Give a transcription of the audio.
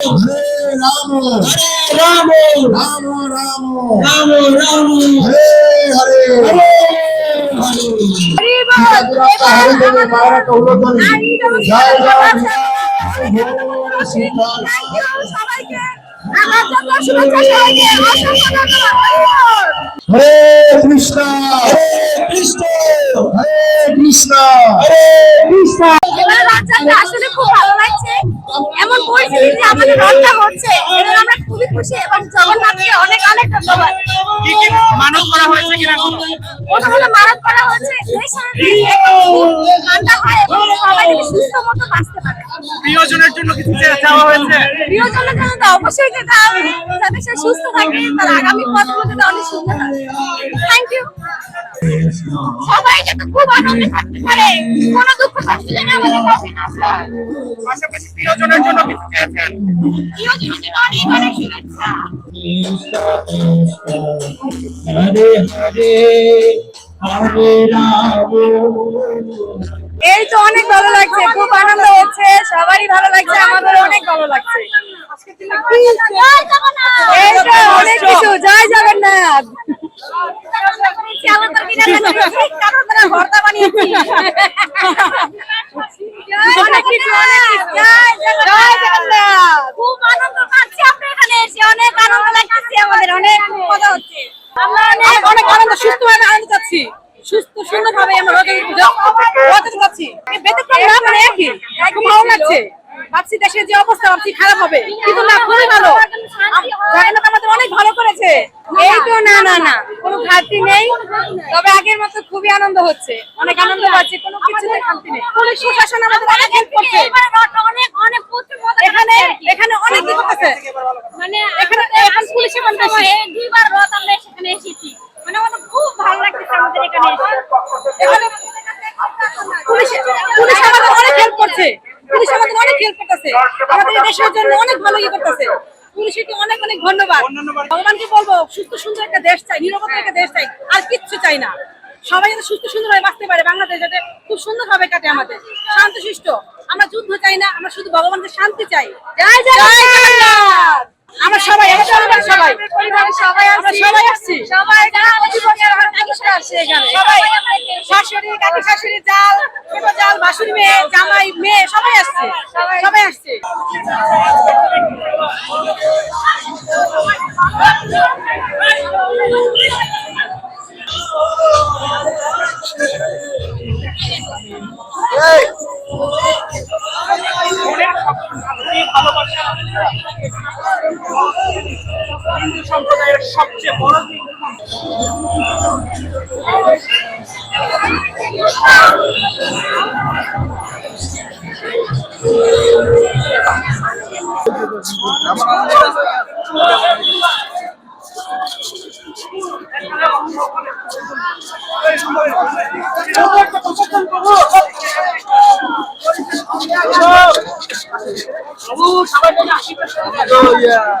হরে রাম রাম রাম। রাম রাম রাম হরে জয় জয় সবাইকে কৃষ্ণ। হরে কৃষ্ণ। হরে কৃষ্ণ হরে কৃষ্ণ আসলে খুব এমন পরিস্থিতি যে আমাদের রথটা হচ্ছে এটা আমরা খুবই খুশি এবং জগন্নাথকে অনেক অনেক ধন্যবাদ। কি কি মানত করা হয়েছে কিনা করা হচ্ছে ঠান্ডা হয় এবং সবাই সুস্থ মতো বাঁচতে পারে। প্রিয়জনের জন্য কিছু চাওয়া হয়েছে? প্রিয়জনের জন্য তো অবশ্যই যেতে হবে যাতে সে সুস্থ থাকে তার আগামী পথগুলো যাতে অনেক সুন্দর থ্যাংক ইউ এই তো অনেক ভালো লাগছে, খুব আনন্দ হচ্ছে, সবারই ভালো লাগছে, আমাদের অনেক ভালো লাগছে। এই তো অনেক কিছু, জয় জগন্নাথ অনেক কিছু অনেক কিছু। জয় জগন্নাথ অনেক আনন্দ লাগছে আমাদের অনেক মজা অনেক অনেক আনন্দ সুস্থ ভাবে আনন্দ সুস্থ সুন্দর ভাবে যে অবস্থা ভাবছি খারাপ হবে আমাদের অনেক ভালো করেছে এই তো না না না। কোনো ঘাটতি নেই তবে আগের মতো খুবই আনন্দ হচ্ছে। অনেক আনন্দ পাচ্ছি কোনো কিছুতে ঘাটতি নেই। পুলিশ প্রশাসন আমাদের অনেক হেল্প করছে। অনেক অনেক এখানে এখানে অনেক কি করতেছে মানে এখানে এখন পুলিশ এখানে বেশি দুইবার রথ আমরা সেখানে এসেছি। মানে আমাদের খুব ভালো লাগতেছে আমাদের এখানে এখানে পুলিশ পুলিশ আমাদের অনেক হেল্প করছে। পুলিশ আমাদের অনেক হেল্প করতেছে। আমাদের দেশের জন্য অনেক ভালো ইয়ে করতেছে। পুলিশকে অনেক অনেক ধন্যবাদ। ভগবানকে বলব সুস্থ সুন্দর একটা দেশ চাই নিরাপত্তা একটা দেশ চাই আর কিচ্ছু চাই না। সবাই যাতে সুস্থ সুন্দর ভাবে বাঁচতে পারে বাংলাদেশ যাতে খুব সুন্দর ভাবে কাটে আমাদের। শান্তশিষ্ট আমরা যুদ্ধ চাই না আমরা শুধু ভগবানকে শান্তি চাই। জয় জগন্নাথ! আমরা সবাই সবাই পরিবারের সবাই আমরা আসছি। সবাই আসছি। সবাই যারা জীবনের কাকিসরা আসছে। এখানে। সবাই শাশুড়ি কাকি শাশুড়ি জাল ছোট জাল বাসুরি মেয়ে জামাই মেয়ে সবাই আসছে। সবাই। আসছে। মনের হিন্দু সম্প্রদায়ের সবচেয়ে বড় yeah.